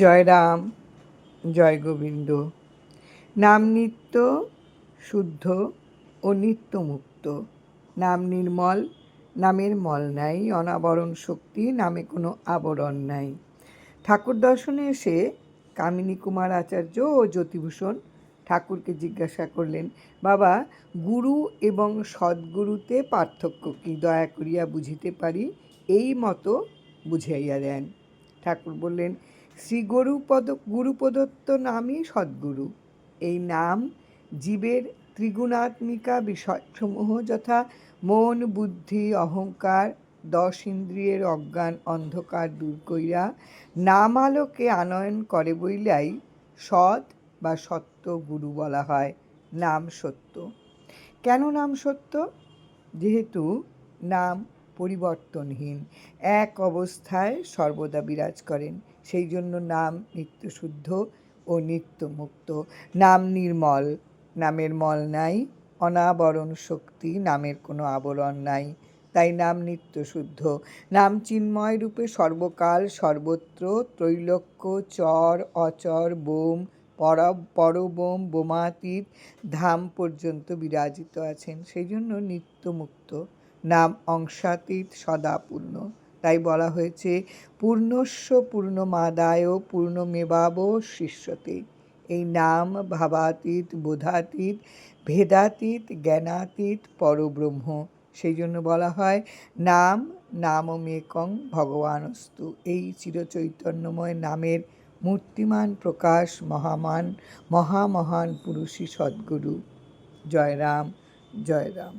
জয় রাম, জয় গোবিন্দ। নাম নিত্য, শুদ্ধ ও নিত্যমুক্ত নাম নির্মল, নামের মল নাই, অনাবরণ শক্তি, নামে কোনো আবরণ নাই। ঠাকুর দর্শনে এসে কামিনী কুমার আচার্য ও জ্যোতিভূষণ ঠাকুরকে জিজ্ঞাসা করলেন, বাবা, গুরু এবং সদ্গুরুতে পার্থক্য কি? দয়া করিয়া বুঝিতে পারি, এই মতো বুঝাইয়া দেন। ঠাকুর বললেন শ্রী গুরুপদ গুরুপ্রদত্ত নামই সদ্গুরু। এই নাম জীবের ত্রিগুণাত্মিকা বিষয়সমূহ যথা মন, বুদ্ধি, অহংকার, দশ ইন্দ্রিয়ের অজ্ঞান, অন্ধকার দূর কইরা নামালোকে আনয়ন করে বইলাই সৎ বা সত্য গুরু বলা হয়, নাম সত্য। কেন নাম সত্য? যেহেতু নাম পরিবর্তনহীন। এক অবস্থায় সর্বদা বিরাজ করেন। সেই জন্য নাম নিত্যশুদ্ধ ও নিত্যমুক্ত। নাম নির্মল, নামের মল নাই। অনাবরণ শক্তি নামের কোনো আবরণ নাই। তাই নাম নিত্যশুদ্ধ। নাম চিন্ময় রূপে সর্বকাল, সর্বত্র ত্রৈলোক্য, চর, অচর, বোম, পর, পরবোম, বোমাতীত ধাম পর্যন্ত বিরাজিত আছেন। সেই জন্য নিত্যমুক্ত। নাম অংশাতীত সদাপূর্ণ। তাই বলা হয়েছে, পূর্ণস্য পূর্ণমাদায় পূর্ণমেবাব শিষ্যতে। এই নাম ভাবাতীত, বোধাতীত, ভেদাতীত, জ্ঞানাতীত, পরব্রহ্ম। সেই জন্য বলা হয়, নাম নামমেকং ভগবানস্তু। এই চিরচৈতন্যময় নামের মূর্তিমান, প্রকাশ, মহামান, মহামহান পুরুষই সদ্গুরু। জয় রাম জয় রাম